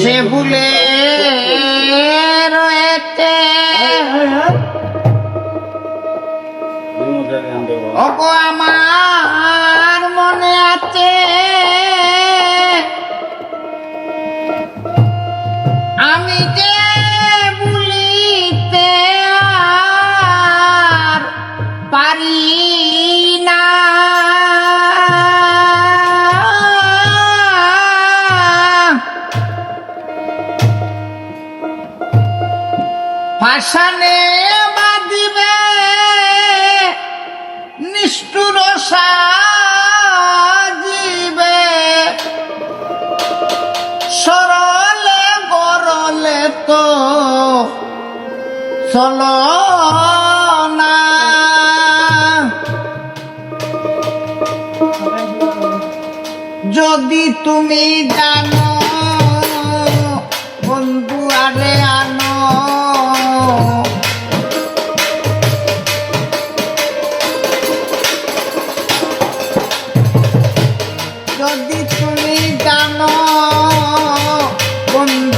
সে ভুলে রয়েছে। ওগো আমার চলো যদি তুমি জানো বন্ধু আরে আনো। যদি তুমি জানো বন্ধু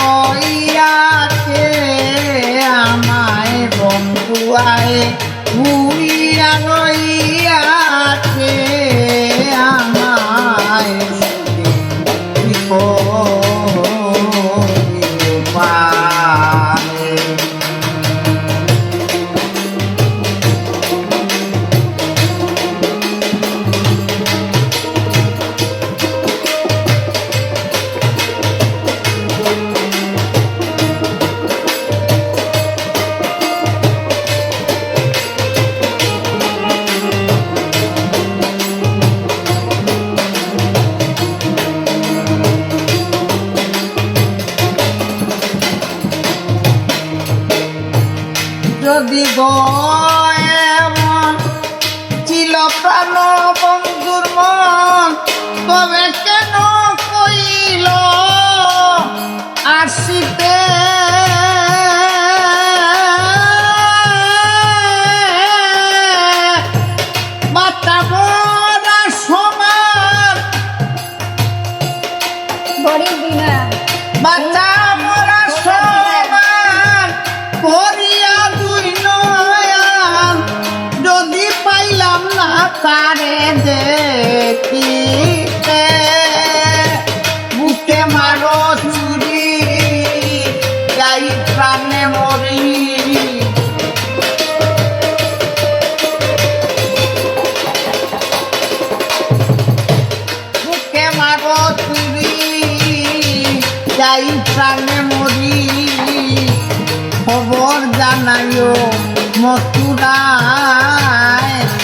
যদি গো তারে দেখিতে বুকে মারো চুরি, যাই প্রাণে মরি। বুকে মারো চুরি, যাই প্রাণে মরি। খবর জানাইও মথুরায়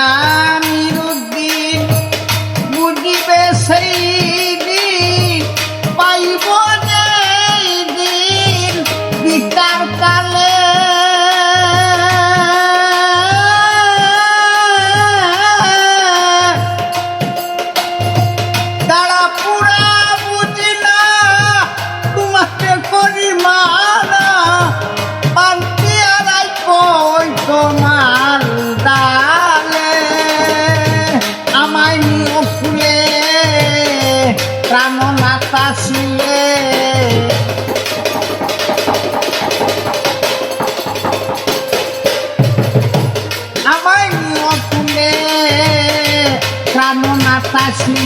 Amin.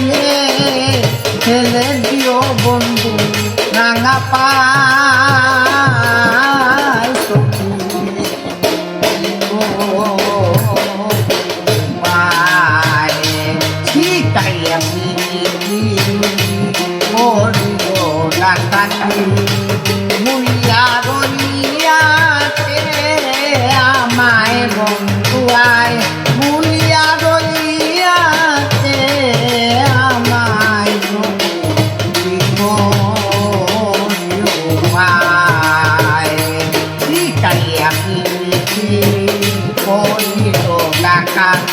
আসিলে ফেলে দিও বন্ধু রাঙা পায় caca.